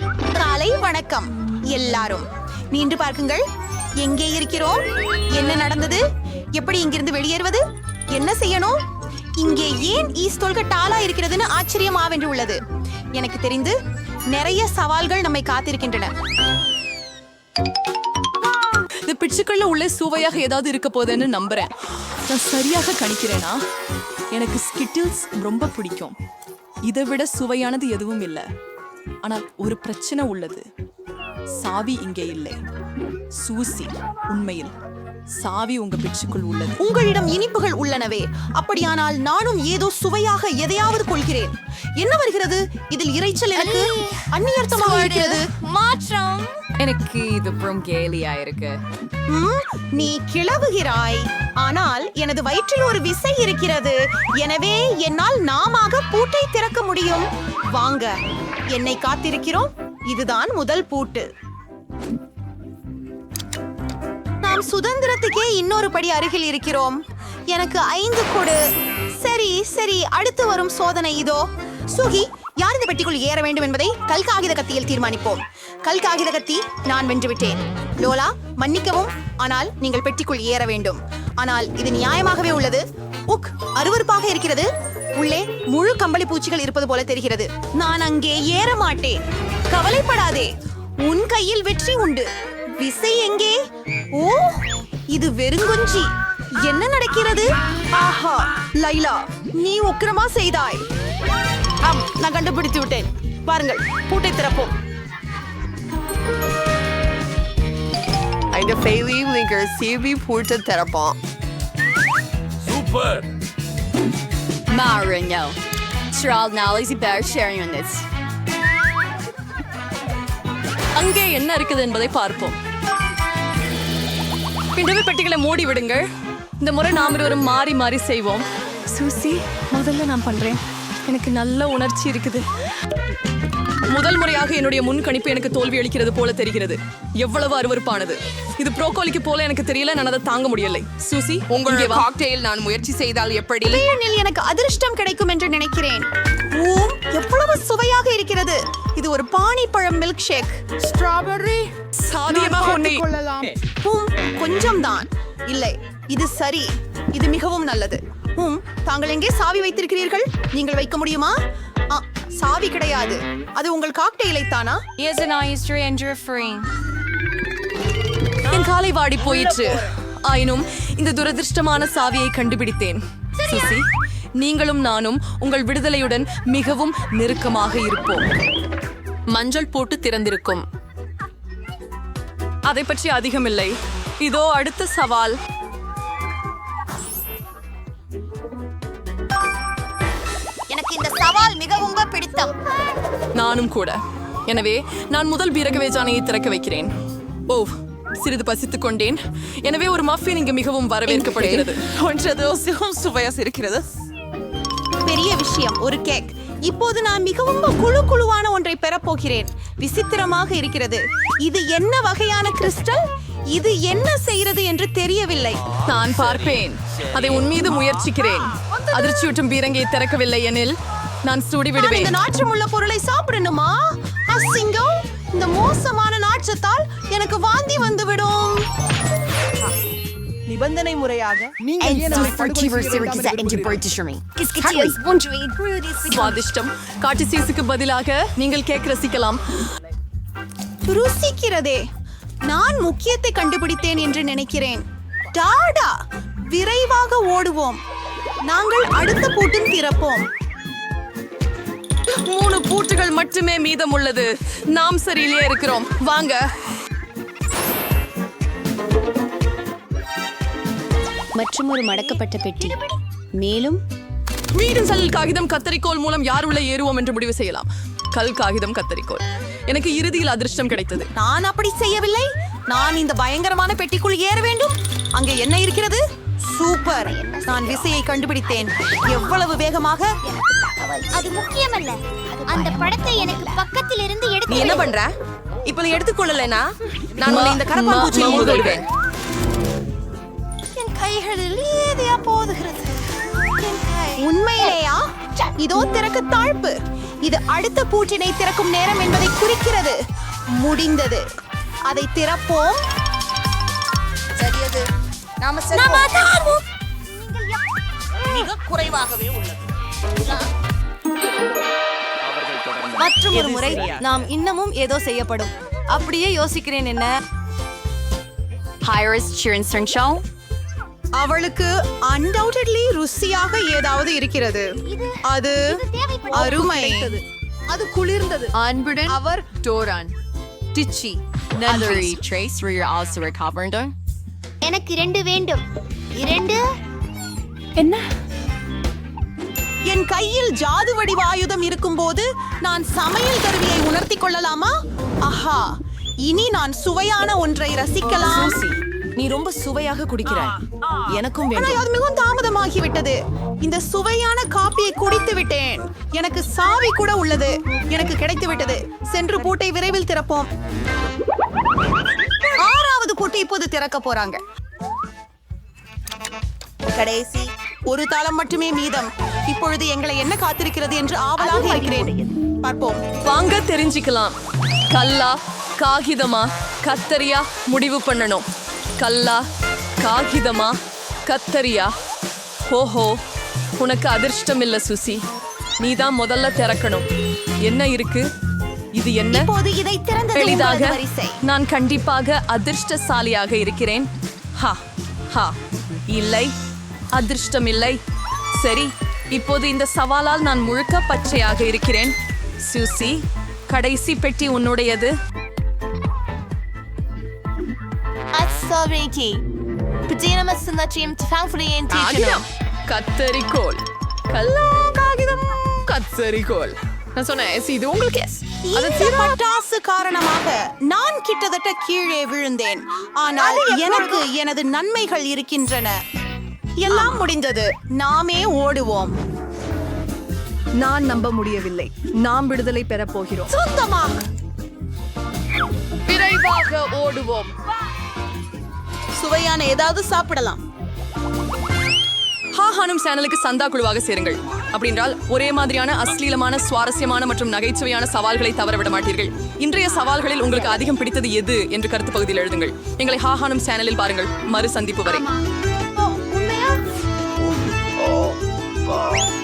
காலை வணக்கம். எல்லாரும் நின்று பார்க்குங்கள். எங்கே இருக்கிறோம்? என்ன நடந்தது? எப்படி இங்கிருந்து வெளியேறுவது? என்ன செய்யணும்? இங்கே ஏன் ஈஸ்தோல்க டாலா இருக்கிறதுன்னு ஆச்சரியமாவென்று உள்ளது எனக்கு தெரிந்து நிறைய சவால்கள் நம்மை காத்திருக்கின்றன. இந்த பிச்சுக்கள்ல உள்ள சுவையாக ஏதாவது இருக்க போகுதுன்னு நம்புறேன். நான் சரியாக கணிக்கிறேனா? எனக்கு ஸ்கிட்டில்ஸ் ரொம்ப பிடிக்கும். இதை விட சுவையானது எதுவும் இல்லை. ஆனால் ஒரு பிரச்சனை உள்ளது. சாவி இங்கே இல்லை. சூசி உண்மையில் சாவி உங்க பிச்சுக்குள் உள்ளது. உங்களிடம் இனிப்புகள் உள்ளனவே. அப்படியானால் நானும் ஏதோ சுவையாக எதையாவது கொள்கிறேன். என்ன வருகிறது? இதில் இறைச்சல் எனக்கு அந்நியர்த்தமாக இருக்கிறது. மாற்றம். எனக்கு இது அப்புறம் கேலியா இருக்கு. நீ கிளவுகிறாய். ஆனால் எனது வயிற்றில் ஒரு விசை இருக்கிறது. எனவே என்னால் நாமாக பூட்டை திறக்க முடியும். வாங்க என்னை காத்திருக்கிறோம்? இதுதான் முதல் பூட்டு. நாம் சுதந்திரத்துக்கே இன்னொரு படி அருகில் இருக்கிறோம். எனக்கு ஐந்து கொடு. சரி சரி அடுத்து வரும் சோதனை இதோ. சுகி யார் இந்த பெட்டிக்குள் ஏற வேண்டும் என்பதை கல் காகித கத்தியில் தீர்மானிப்போம். கல் காகித கத்தி நான் வென்றுவிட்டேன். லோலா மன்னிக்கவும் ஆனால் நீங்கள் பெட்டிக்குள் ஏற வேண்டும். ஆனால் இது நியாயமாகவே உள்ளது. உக் அருவருப்பாக இருக்கிறது. உள்ளே முழு கம்பளி பூச்சிகள் இருப்பது போல தெரிகிறது. நான் அங்கே ஏற மாட்டேன். கவலைப்படாதே. உன் கையில் வெற்றி உண்டு. விசை எங்கே? ஓ இது வெறுங்குஞ்சி. என்ன நடக்கிறது? ஆஹா லைலா நீ உக்கிரமா செய்தாய். ஆம் நான் கண்டுபிடித்து விட்டேன். பாருங்கள் பூட்டை திறப்போம். Eine நீங்கள் சேவி பூட்டை திறப்போம் Super! Marinho. Charles Nolly's bear sharing on this. அங்கே என்ன இருக்குது என்பதை பார்ப்போம் பின்னவே பெட்டிகளை மூடி விடுங்கள் இந்த முறை நாம் இருவரும் மாறி மாறி செய்வோம் சூசி முதல்ல நான் பண்றேன் எனக்கு நல்ல உணர்ச்சி இருக்குது முதல் முறையாக என்னுடைய முன்கணிப்பு எனக்கு தோல்வி அளிக்கிறது போல தெரிகிறது. எவ்வளவு அருவருப்பானது. இது ப்ரோக்கோலிக்கு போல எனக்கு தெரியல நான் அதை தாங்க முடியலை. சூசி உங்கள் இங்கே வா. காக்டெயில் நான் முயற்சி செய்தால் எப்படி? எண்ணில் எனக்கு அதிர்ஷ்டம் கிடைக்கும் என்று நினைக்கிறேன். ஓ எவ்வளவு சுவையாக இருக்கிறது. இது ஒரு பானி பழம் மில்க் ஷேக் ஸ்ட்ராபெர்ரி சாத்தியமாக உன்னை ஹூம் கொஞ்சம் தான் இல்லை இது சரி. இது மிகவும் நல்லது. ஹூம் தாங்கள் எங்கே சாவி வைத்திருக்கிறீர்கள்? நீங்கள் வைக்க முடியுமா? ஆ, சாவி கிடையாது. அது உங்கள் காக்டெயிலை தானா? An and you're free. என் காலை வாடி போயிற்று. ஆயினும் இந்த துரதிர்ஷ்டமான சாவியை கண்டுபிடித்தேன். சுசி நீங்களும் நானும் உங்கள் விடுதலையுடன் மிகவும் நெருக்கமாக இருப்போம். மஞ்சள் போட்டு திறந்திருக்கும். அதை பற்றி அதிகமில்லை. இதோ அடுத்த சவால். எனக்கு இந்த சவால் மிகவும் பிடித்தம் நானும் கூட. எனவே நான் முதல் பீரகவேஜானையை திறக்க வைக்கிறேன். ஓ சிறிது பசித்துக் கொண்டேன். எனவே ஒரு மஃபின் இங்கு மிகவும் வரவேற்கப்படுகிறது. ஒன்றது சுவையாக இருக்கிறது பெரிய விஷயம் ஒரு கேக் இப்போது நான் மிகவும் குழு குழுவான ஒன்றை பெறப் போகிறேன். விசித்திரமாக இருக்கிறது. இது என்ன வகையான கிறிஸ்டல் இது என்ன செய்கிறது என்று தெரியவில்லை. நான் பார்ப்பேன். அதை உன் மீது முயற்சிக்கிறேன். அதிர்ச்சியூட்டும் பீரங்கியை திறக்கவில்லை எனில் நான் சூடி நான் இந்த விடுவேன் நாற்றமுள்ள பொருளை சாப்பிடணுமா? அசிங்கம் இந்த மோசமான நாற்றத்தால் எனக்கு வாந்தி வந்துவிடும். நிபந்தனை முறையாக சுவாதிஷ்டம். காட்டு சீசுக்கு பதிலாக நீங்கள் கேக் ரசிக்கலாம். ருசிக்கிறதே. நான் முக்கியத்தை கண்டுபிடித்தேன் என்று நினைக்கிறேன். டாடா விரைவாக ஓடுவோம். நாங்கள் அடுத்த பூட்டும் திறப்போம். மூணு பூட்டுகள் மட்டுமே மீதம் உள்ளது நாம் சரியிலே இருக்கிறோம். வாங்க. மற்றும் ஒரு மடக்கப்பட்ட பெட்டி. மேலும்? மீண்டும் கல் காகிதம் கத்தரிக்கோல் மூலம் யார் உள்ள ஏறுவோம் என்று முடிவு செய்யலாம். கல் காகிதம் கத்தரிக்கோல் எனக்கு இறுதியில் அதிர்ஷ்டம் கிடைத்தது. நான் அப்படி செய்யவில்லை. நான் இந்த பயங்கரமான பெட்டிக்குள் ஏற வேண்டும். அங்கே என்ன இருக்கிறது? சூப்பர். நான் விசையை கண்டுபிடித்தேன். எவ்வளவு வேகமாக? அது முக்கியமல்ல. அந்த படத்தை எனக்கு பக்கத்தில் இருந்து நீ எடுத்து என்ன பண்ற? இப்ப நீ எடுத்துக்கொள்ளலைனா நான் உன்னை இந்த கரப்பான் பூச்சியில் மூழ்க விடுவேன். என் கைகளில் ஏதையா போதுகிறது. உண்மையிலேயா? இதோ திறக்க தாழ்ப்பு. இது அடுத்த பூட்டினை திறக்கும் நேரம் என்பதை குறிக்கிறது. முடிந்தது. அதை திறப்போம். சரியது. நாம செல்வோம். மிக குறைவாகவே உள்ளது. மற்றும் ஒரு முறை நாம் இன்னமும் ஏதோ செய்யப்படும். அப்படியே யோசிக்கிறேன் என்ன. அவளுக்கு அன்டவுட்டட்லி ருசியாக ஏதாவது இருக்கிறது. அது அருமை. அது குளிர்ந்தது. அன்புடன் அவர் டோரான் டிச்சி also recovering. எனக்கு இரண்டு வேண்டும். இரண்டு என் கையில் ஜாது வடிவ ஆயுதம் இருக்கும்போது நான் சமையல் கருவியை உணர்த்தி கொள்ளலாமா? ஆஹா இனி நான் சுவையான ஒன்றை ரசிக்கலாம். நீ ரொம்ப சுவையாக குடிக்கிறாய். எனக்கும் ஆனால் அது மிகவும் தாமதமாகிவிட்டது. இந்த சுவையான காப்பியை குடித்து விட்டேன். எனக்கு சாவி கூட உள்ளது. எனக்கு கிடைத்து விட்டது சென்று பூட்டை விரைவில் திறப்போம். ஆறாவது பூட்டை இப்போது திறக்க போறாங்க. கடைசி ஒரு தாளம் மட்டுமே மீதம். இப்பொழுது எங்களை என்ன காத்திருக்கிறது என்று ஆவலாக இருக்கிறேன். பார்ப்போம். வாங்க தெரிஞ்சுக்கலாம். கல்லா காகிதமா கத்தரியா முடிவு பண்ணணும். கல்லா காகிதமா கத்தரியா? ஓஹோ உனக்கு அதிர்ஷ்டம் இல்ல சுசி. நீ தான் முதல்ல திறக்கணும். என்ன இருக்கு? இது என்ன? இதை எளிதாக நான் கண்டிப்பாக அதிர்ஷ்டசாலியாக இருக்கிறேன். ஹா ஹா. இல்லை அதிர்ஷ்டம் இல்லை சரி இப்போது இந்த சவாலால் நான் முழுக்க பச்சையாக இருக்கிறேன். சூசி கடைசி பெட்டி உன்னுடையது. காகிதம் கத்தரிக்கோல் கல்லா காகிதம் கத்தரிக்கோல் நான் சொன்னேன் "எஸ், இது உங்களுக்கு இந்த பட்டாசு காரணமாக நான் கிட்டத்தட்ட கீழே விழுந்தேன். ஆனால் எனக்கு எனது நன்மைகள் இருக்கின்றன. எல்லாம் முடிந்தது. நாமே ஓடுவோம். நான் நம்ப முடியவில்லை. நாம் விடுதலை பெறப் போகிறோம். சொந்தமாக. விரைவாக ஓடுவோம். சுவையான ஏதாவது சாப்பிடலாம். ஹா ஹானும் சேனலுக்கு சந்தா குழுவாக சேருங்கள். அப்படின்றால் ஒரே மாதிரியான அஸ்லீலமான சுவாரஸ்யமான மற்றும் நகைச்சுவையான சவால்களை தவறவிட மாட்டீர்கள். இன்றைய சவால்களில் உங்களுக்கு அதிகம் பிடித்தது எது? என்று கருத்து பகுதியில் எழுதுங்கள். எங்களை ஹா ஹானும் சேனலில் பாருங்கள். மறு சந்திப்பு வரை. ஓ, உண்மையா